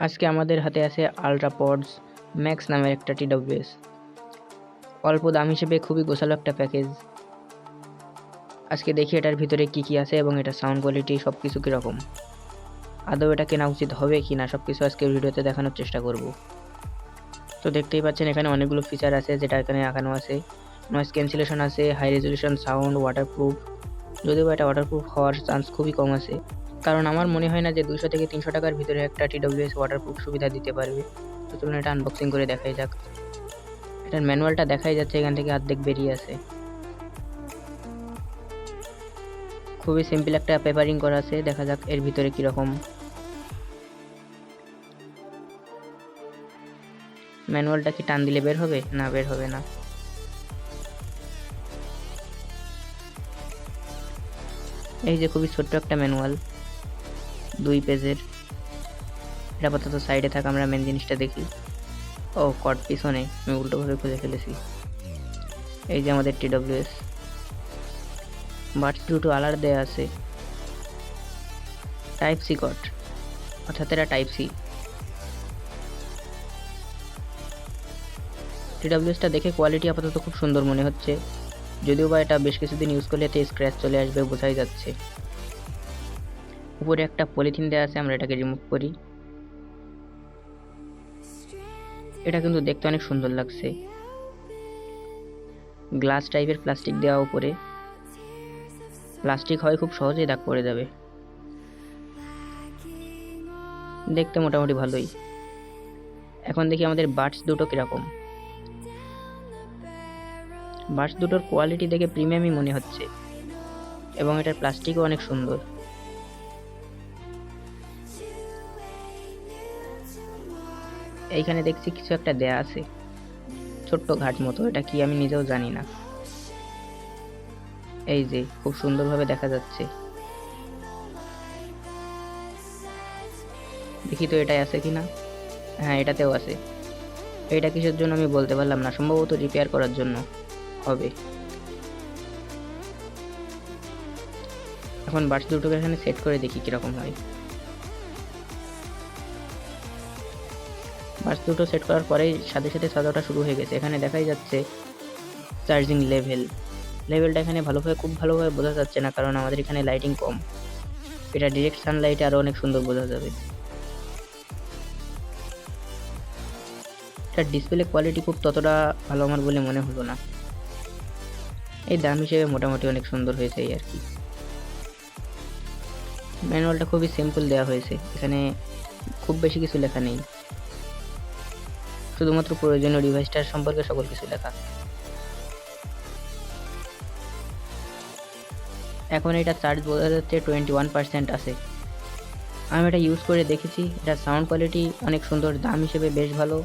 আজকে আমাদের হাতে আছে আলট্রা পডস ম্যাক্স নামের একটা টিডব্লিউএস অল্প দাম হিসেবে খুবই গোছালো একটা প্যাকেজ। আজকে দেখি এটার ভিতরে কি কি আছে এবং এটা সাউন্ড কোয়ালিটি সব কিছু কীরকম। আদৌ এটা কেনা উচিত হবে কি না সব কিছু আজকে ভিডিওতে দেখানোর চেষ্টা করব। তো দেখতেই পাচ্ছেন এখানে অনেকগুলো ফিচার আছে যেটা এখানে আঁকানো আছে। নয়েজ ক্যান্সেলেশন আছে হাই রেজলিউশন সাউন্ড ওয়াটারপ্রুফ যদিও এটা ওয়াটারপ্রুফ হওয়ার চান্স খুবই কম আছে। কারণ আমার মনে হয় না যে দুশো থেকে তিনশো টাকার ভিতরে একটা টিডব্লিউএস ওয়াটারপ্রুফ সুবিধা দিতে পারবে। তো চলুন এটা আনবক্সিং করে দেখাই যাক। এটার ম্যানুয়ালটা দেখাই যাচ্ছে, এখান থেকে অর্ধেক বেরিয়ে আছে। খুবই সিম্পল একটা পেপারিং করা আছে, দেখা যাক এর ভিতরে কীরকম। ম্যানুয়ালটা কি টান দিলে বের হবে? না, বের হবে না। এই যে খুবই ছোট্ট একটা ম্যানুয়াল দুই পেজের। এটা আপাতত সাইডে থাকা আমরা মেন জিনিসটা দেখি। ও কট পিছনে। আমি উল্টোভাবে খুঁজে ফেলেছি। এই যে আমাদের টিডব্লিউএস বাটস দুটো আলার দেয়া আছে। টাইপ সি কট অর্থাৎ এটা টাইপ সি টিডব্লিউএসটা দেখে কোয়ালিটি আপাতত খুব সুন্দর মনে হচ্ছে। যদিও বা এটা বেশ কিছুদিন ইউজ করলে এতে স্ক্র্যাচ চলে আসবে, বোঝাই যাচ্ছে। উপরে একটা পলিথিন দেওয়া আছে, আমরা এটাকে রিমুভ করি। এটা কিন্তু দেখতে অনেক সুন্দর লাগছে। গ্লাস টাইপের প্লাস্টিক দেওয়া উপরে। প্লাস্টিক হয় খুব সহজেই দাগ পড়ে যাবে। দেখতে মোটামুটি ভালোই। এখন দেখি আমাদের বার্ডস দুটো কীরকম। বার্ডস দুটোর কোয়ালিটি দেখে প্রিমিয়ামই মনে হচ্ছে। এবং এটার প্লাস্টিকও অনেক সুন্দর। এইখানে দেখছি কিছু একটা দেয়া আছে। ছোট্ট ঘাট মতো, এটা কি আমি নিজেও জানি না। এই যে, খুব সুন্দরভাবে দেখা যাচ্ছে। দেখি তো এটাই আছে কি না হ্যাঁ এটাতেও আছে। এটা কিসের জন্য আমি বলতে পারলাম না, সম্ভবত রিপেয়ার করার জন্য হবে। এখন বার্স দুটোকে এখানে সেট করে দেখি কীরকম হয়। বার্স দুটো সেট করার পরেই সাথে সাথে সাজাটা শুরু হয়ে গেছে। এখানে দেখাই যাচ্ছে চার্জিং লেভেল লেভেলটা এখানে ভালোভাবে, খুব ভালোভাবে বোঝা যাচ্ছে না, কারণ আমাদের এখানে লাইটিং কম। এটা ডিরেক্ট সানলাইটে আরও অনেক সুন্দর বোঝা যাবে। এটার ডিসপ্লে কোয়ালিটি খুব ততটা ভালো আমার বলে মনে হলো না। এই দাম হিসেবে মোটামুটি অনেক সুন্দর হয়েছে এই আর কি। ম্যানুয়ালটা খুবই সিম্পল দেওয়া হয়েছে। এখানে খুব বেশি কিছু লেখা নেই। শুধুমাত্র প্রয়োজনীয় ডিভাইসটার সম্পর্কে সকল কিছু লেখা। এখন এটা চার্জ বোঝা যাচ্ছে টোয়েন্টি ওয়ান পার্সেন্ট আছে। আমি এটা ইউজ করে দেখেছি, এটা সাউন্ড কোয়ালিটি অনেক সুন্দর, দাম হিসেবে বেশ ভালো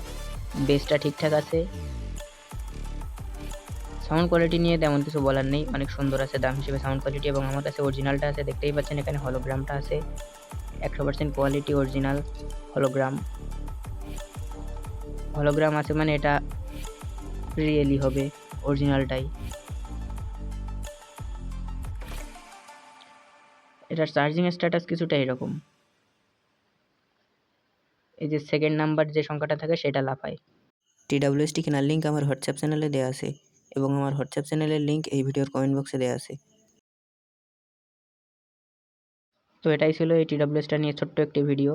বেসটা ঠিকঠাক আছে। সাউন্ড কোয়ালিটি নিয়ে তেমন কিছু বলার নেই, অনেক সুন্দর আছে দাম হিসেবে সাউন্ড কোয়ালিটি এবং আমার কাছে অরিজিনালটা আছে, দেখতেই পাচ্ছেন এখানে হলোগ্রামটা আছে। একশো percent quality original hologram hologram আছে মানে এটা রিয়েলি হবে অরিজিনালটাই এটার চার্জিং স্ট্যাটাস কিছুটা এরকম। এই যে সেকেন্ড নাম্বার যে সংখ্যাটা থাকে সেটা লাফায়। টিডাব্লিউএসটি কেনার লিঙ্ক আমার হোয়াটসঅ্যাপ চ্যানেলে দেওয়া আছে এবং আমার হোয়াটসঅ্যাপ চ্যানেলের লিঙ্ক এই ভিডিওর কমেন্ট বক্সে দেওয়া আছে। তো এটাই ছিল এই টিডাব্লিউএসটা নিয়ে ছোট্ট একটি ভিডিও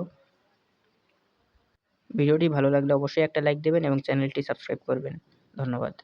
ভিডিওটি ভালো লাগলে অবশ্যই একটা লাইক দেবেন এবং চ্যানেলটি সাবস্ক্রাইব করবেন। ধন্যবাদ।